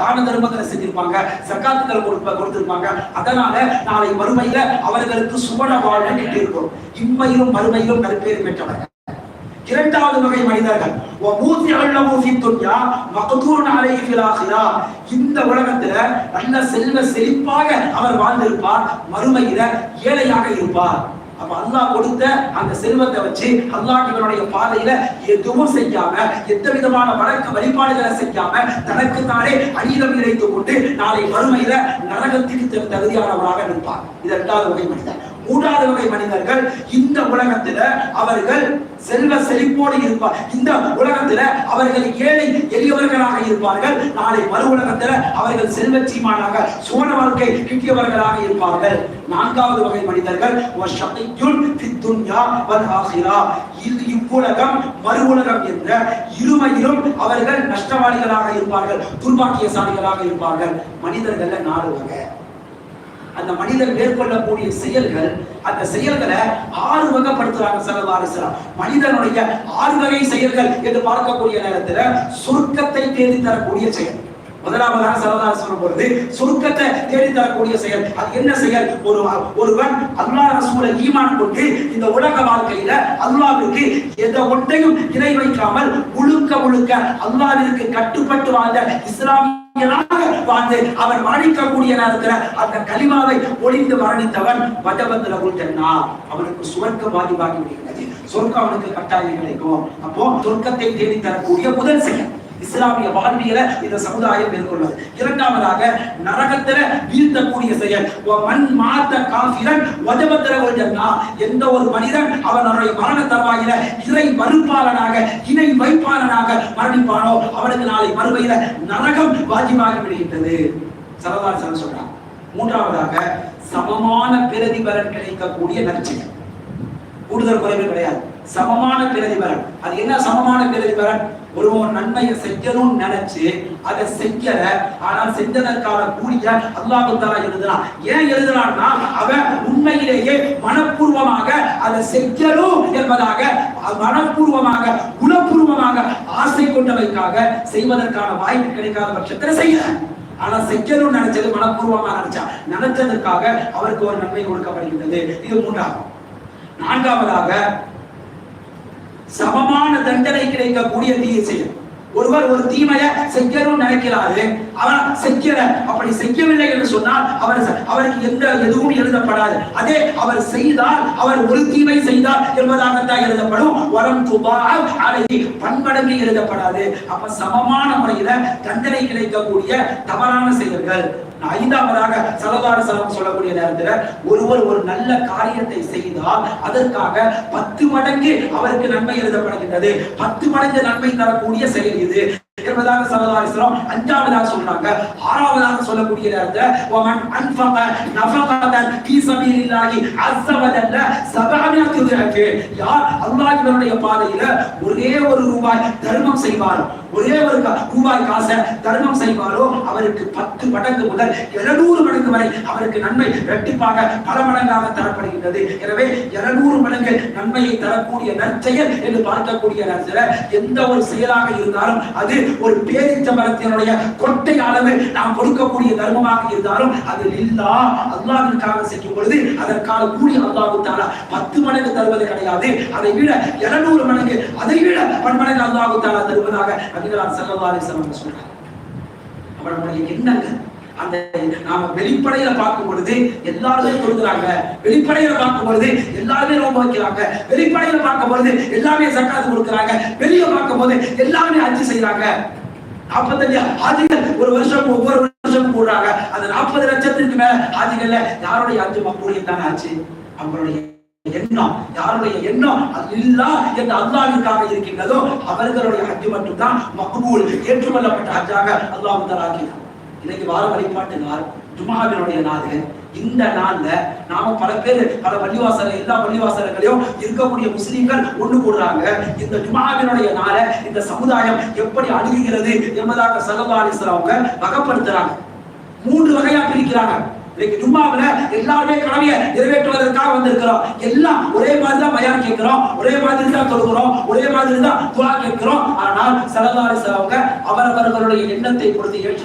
தான தர்மங்களை செஞ்சிருப்பாங்க சக்காத்துக்களை கொடுப்ப கொடுத்திருப்பாங்க. அதனால நாளை மறுமையில அவர்களுக்கு சுவன வாழ்வு கிட்டிருக்கும் இம்மையிலும் மறுமையிலும் நற்பேறு பெற்றவர்கள். இரண்டாவது வகை மனிதர்கள் மூசி அல்ல மூசி மகதூர் நாளைய பிலாசிரா இந்த உலகத்துல நல்ல செல்வ செழிப்பாக அவர் வாழ்ந்திருப்பார் மறுமையில ஏழையாக இருப்பார். அப்ப அல்லாஹ் கொடுத்த அந்த செல்வத்தை வச்சு அல்லாஹ்வினுடைய பாதையில எதுவும் செய்யாம எந்த விதமான வழக்க வழிபாடுகளை செய்யாம தனக்கு தானே அடியிடம் இணைத்துக் கொண்டு நாளை மறுமையில நரகத்துக்கு தகுதியானவராக நிற்பார் இது இரண்டாவது வகை மனிதன். மூன்றாவது வகை மனிதர்கள் இந்த உலகத்துல அவர்கள் செல்வ செழிப்போடு இருப்பார். இந்த உலகத்துல அவர்கள் ஏழை எளியவர்களாக இருப்பார்கள். நாளை மறு உலகத்துல அவர்கள் செல்வச்சீமானாக சுவன வாழ்க்கை கிட்டியவர்களாக இருப்பார்கள். நான்காவது வகை மனிதர்கள் இவ்வுலகம் மறு உலகம் என்ற இருமையிலும் அவர்கள் நஷ்டவாளிகளாக இருப்பார்கள் துர்பாக்கியசாலிகளாக இருப்பார்கள். மனிதர்கள் நாலு வகை. அந்த மனிதன் மேற்கொள்ளக்கூடிய செயல்கள் அந்த செயல்களை ஆறு வகைப்படுத்துறாங்க சல்லல்லாஹு மனிதனுடைய ஆறு வகை செயல்கள் என்று பார்க்கக்கூடிய நேரத்துல சுருக்கத்தை தேடி தரக்கூடிய செயல். முதலாவதாக சல்லல்லாஹு சொல்லும் பொழுது சுருக்கத்தை தேடி தரக்கூடிய செயல். அது என்ன செயல்? ஒரு ஒருவன் அல்லாஹ் ரசூலை ஈமான் கொண்டு இந்த உலக வாழ்க்கையில அல்லாவிற்கு எந்த ஒன்றையும் இணை வைக்காமல் முழுக்க முழுக்க அல்லாவிற்கு கட்டுப்பட்டு வாழ்ந்த இஸ்லாமிய வாழ்ந்து அவன் மரணிக்கக்கூடிய இருக்கிற அந்த கலிமாவை ஒளிந்து மரணித்தவன் வஜபத்துல உள்டன்னா அவனுக்கு சுவர்க்க பாதிப்பாகி விடுகிறது. சொர்க்கம் அவனுக்கு கட்டாயம் கிடைக்கும். அப்போ சொர்க்கத்தை தேடி தரக்கூடிய முதல் செயல். இஸ்லாமிய வாழ்வியல இந்த சமுதாயம் மேற்கொள்வது இரண்டாவதாக நரகத்துல வீழ்த்தக்கூடிய செயல். மண் மாத்த காஃபிரன் வஜபத்திர ஜன்னா எந்த ஒரு மனிதன் அவனுடைய மரண தருவாயில இறை மறுப்பாளனாக இணை வைப்பாளனாக மரணிப்பானோ அவனுக்கு நாளை மறுமையில நரகம் வாஜிபாகி விடுகின்றது. சரதாசன் சொல்றான் மூன்றாவதாக சமமான பிரதிபலன் கிடைக்கக்கூடிய நற்செயல். கூடுதல் குறைவு கிடையாது. சமமான பிரதிபலன் அது என்ன சமமான பிரதிபலன் ஒருவன் நன்மையை செய்யணும்னு நினைச்சு அதை செய்யல ஆனால் செஞ்சதற்கான கூலிய அல்லாஹு தாலா எழுதுறான். ஏன் எழுதுறான்னா அவன் உண்மையிலேயே மனப்பூர்வமாக அதை செய்யணும் என்பதாக மனப்பூர்வமாக குணப்பூர்வமாக ஆசை கொண்டவைக்காக செய்வதற்கான வாய்ப்பு கிடைக்காத பட்சத்தில் செய்யல. ஆனா செய்யணும்னு நினைச்சது மனப்பூர்வமா நினைச்சா நினைச்சதற்காக அவருக்கு ஒரு நன்மை கொடுக்கப்படுகின்றது. இது மூன்றாகும் நான்காவதாக சமமான தண்டனை கிடைக்கக்கூடிய தீய செயல் ஒருவர் ஒரு தீமையை செய்யணும்னு நினைக்கிறாரு அவன் செய்யல. அப்படி செய்யவில்லை என்று சொன்னால் அவர் அவருக்கு எந்த எதுவும் எழுதப்படாது. அதே அவர் செய்தால் அவர் ஒரு தீமை செய்தார் என்பதாகத்தான் எழுதப்படும். வரம் அழகி பன்மடங்கு எழுதப்படாது. அப்ப சமமான முறையில தண்டனை கிடைக்கக்கூடிய தவறான செயல்கள். ஐந்தாவதாக சலதார சலம் சொல்லக்கூடிய நேரத்துல ஒருவர் ஒரு நல்ல காரியத்தை செய்தால் அதற்காக பத்து மடங்கு அவருக்கு நன்மை எழுதப்படுகின்றது. பத்து மடங்கு நன்மை தரக்கூடிய செயல் இது. என்பதாக சரதாரிசனம் அஞ்சாவதாக சொல்றாங்க. ஆறாவதாக சொல்லக்கூடிய நேரத்துல ஒமன் யார்? அல்லாஹ்வினுடைய பாதையில ஒரே ஒரு ரூபாய் தர்மம் செய்வாரோ ஒரே ஒரு ரூபாய் காசை தர்மம் செய்வாரோ அவருக்கு பத்து மடங்கு முதல் இருநூறு மடங்கு வரை அவருக்கு நன்மை இரட்டிப்பாக பல மடங்காக தரப்படுகின்றது. எனவே இருநூறு மடங்கு நன்மையை தரக்கூடிய நற்செயல் என்று பார்க்கக்கூடிய நேரத்தில் எந்த ஒரு செயலாக இருந்தாலும் அது ஒரு பேரிச்ச மரத்தினுடைய கொட்டை அளவு நாம் கொடுக்கக்கூடிய தர்மமாக இருந்தாலும் அது இல்லா அல்லாவிற்காக செய்யும் பொழுது அதற்கான கூலி அல்லாஹ் தாரா பத்து மடங்கு தருவது கிடையாது. அதை விட 200 மடங்கு அதை விட பன்மடங்கு அல்லாஹ் தாரா தருவதாக நபிகளார் ஸல்லல்லாஹு அலைஹி சொல்றாங்க. அப்ப எண்ணங்கள் அந்த நாம வெளிப்படையில பார்க்கும் பொழுது எல்லாருமே தொழுகிறாங்க. வெளிப்படையில பார்க்கும் பொழுது எல்லாருமே ரொம்ப வைக்கிறாங்க. வெளிப்படையில பார்க்கும் பொழுது எல்லாமே சக்காத்து கொடுக்குறாங்க. வெளிய பார்க்கும் போது எல்லாமே அஞ்சு செய்யறாங்க நாற்பத்தஞ்சு ஆதிகள் ஒரு வருஷம் ஒவ்வொரு வருஷம் கூடுறாங்க அந்த நாற்பது லட்சத்திற்கு மேல ஆதிகள்ல யாருடைய அஞ்சு மக்களுடைய தானே ஆச்சு? அவங்களுடைய எண்ணம். யாருடைய எண்ணம்? அல்லா என்று அல்லாவிற்காக இருக்கின்றதோ அவர்களுடைய ஹஜ் மட்டும்தான் மக்பூல். ஏற்றுக்கொள்ளப்பட்ட ஹஜ்ஜாக அல்லாஹ் தராக்கினார் இன்னைக்கு வார வழிபாட்டு நாள் ஜுமாவினுடைய நாள் இந்த நாள்ல நாம பல பேர் பல பள்ளிவாசல எல்லா பள்ளிவாசல்களையும் இருக்கக்கூடிய முஸ்லீம்கள் ஒண்ணு கூடுறாங்க. இந்த ஜுமாவினுடைய நாளை இந்த சமுதாயம் எப்படி அணுகுகிறது என்பதாக சல்லல்லாஹு அலைஹி வஸல்லம் அவங்க வகைப்படுத்துறாங்க. மூன்று வகையா பிரிக்கிறாங்க. இன்னைக்கு ஜும்மாவுல எல்லாருமே கடமையை நிறைவேற்றுவதற்காக வந்திருக்கிறோம். எல்லாம் ஒரே மாதிரி தான் பயான் கேட்கிறோம் ஒரே மாதிரி தான் தொழுகிறோம் ஒரே மாதிரி தான் துவா கேட்கிறோம். ஆனால் சல்லல்லாஹு அலைஹி அவங்க அவரவர்களுடைய எண்ணத்தை பொறுத்து ஏற்ற